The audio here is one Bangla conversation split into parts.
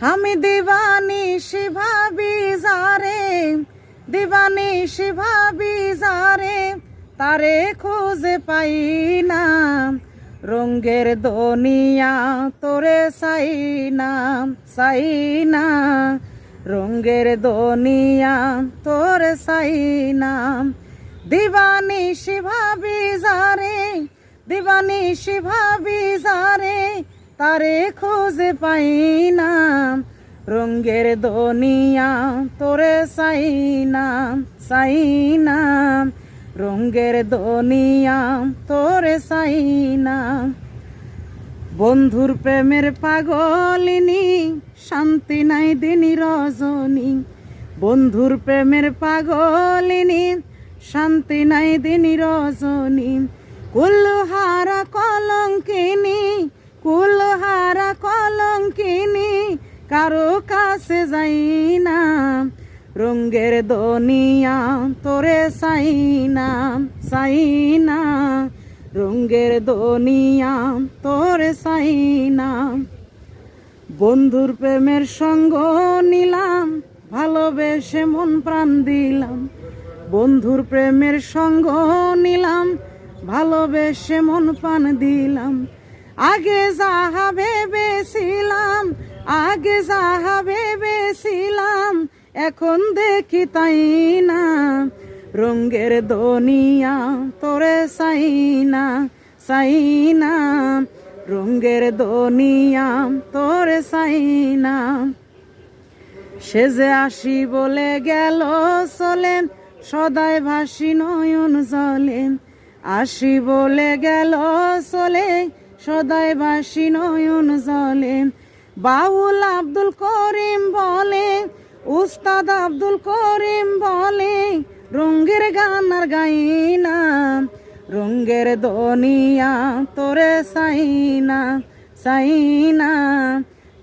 আমি দিবানিশ শিভাবি যারে দিবানিশ ভাবি যারে, তারে খুঁজে পাই না। রঙ্গের দুনিয়া তোরে সাই না সাই না। রঙ্গের দুনিয়া তোরে সাই না। দিবানিশ ভাবি যারে দিবানিশ শিভাবি যারে তারে খোঁজে পাই না রঙ্গের দুনিয়া তোরে সাই না সাই না রঙ্গের দুনিয়া তোরে সাই না বন্ধুর প্রেমের পাগলিনী, শান্তি নাই দিনী রজনী। বন্ধুর প্রেমের পাগলিনী, শান্তি নাই দিনী রজনী। কুলহারা কলঙ্কিনী কারও কাছে যাই না, রঙ্গের দুনিয়া তোরে সাই না সাই না। রঙ্গের দুনিয়া তোরে সাই না। বন্ধুর প্রেমের সঙ্গ নিলাম, ভালোবেসে মন প্রাণ দিলাম। বন্ধুর প্রেমের সঙ্গ নিলাম, ভালোবেসে মন প্রাণ দিলাম। আগে যাহা ভেবেছিলাম আগে যাহা ভেবেছিলাম, এখন দেখি তাই না। রঙ্গের দুনিয়া তোরে সাই না সাই না। রঙ্গের দুনিয়া তোরে সাই না। সে যে আসি বলে গেল চলেন, সদাই ভাসি নয়ন জলেন। আসি বলে গেল চলে সদাই ভাসি নয়ন জলে বাউল আব্দুল করিম বলে, উস্তাদ আব্দুল করিম বলে, রঙ্গের গান আর গাই না, রঙ্গের দুনিয়া তোরে সাই না সাই না,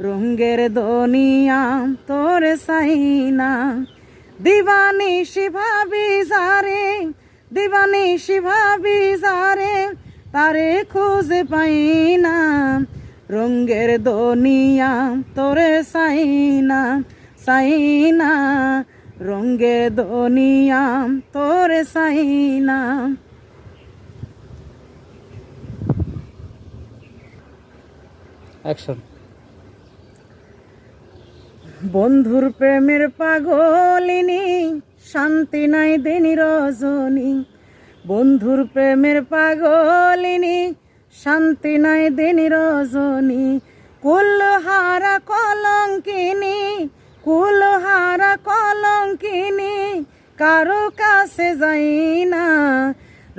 রঙ্গের দুনিয়া তোরে সাই না। দিবানিশি ভাবি যারে দিবানিশি ভাবি যারে তারে খুঁজে পাই না। রঙ্গের দুনিয়া তোরে সাই না সাই না রঙ্গের দুনিয়া তোরে সাই না অ্যাকশন বন্ধুর প্রেমের পাগলিনী শান্তি নাই দিনী রজনী। বন্ধুর প্রেমের পাগলিনী শান্তি নাই দিনী রজনী, কুলহারা কলঙ্কিনী কুলহারা কলঙ্কিনী, কারও কাছে যাই না,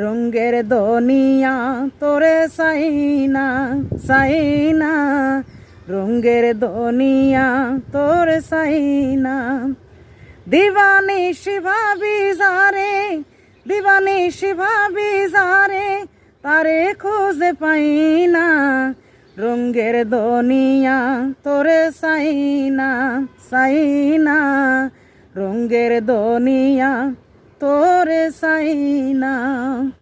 রঙ্গের দুনিয়া তোরে সাই না সাই না, রঙ্গের দুনিয়া তোর সাই না। দিবানিশ ভাবি যারে, দিবানিশ ভাবি যারে তারে খোঁজে পাই না। রঙ্গের দনিয়া তোরে সাই না সাই না। রঙ্গের দনিয়া তোরে সাই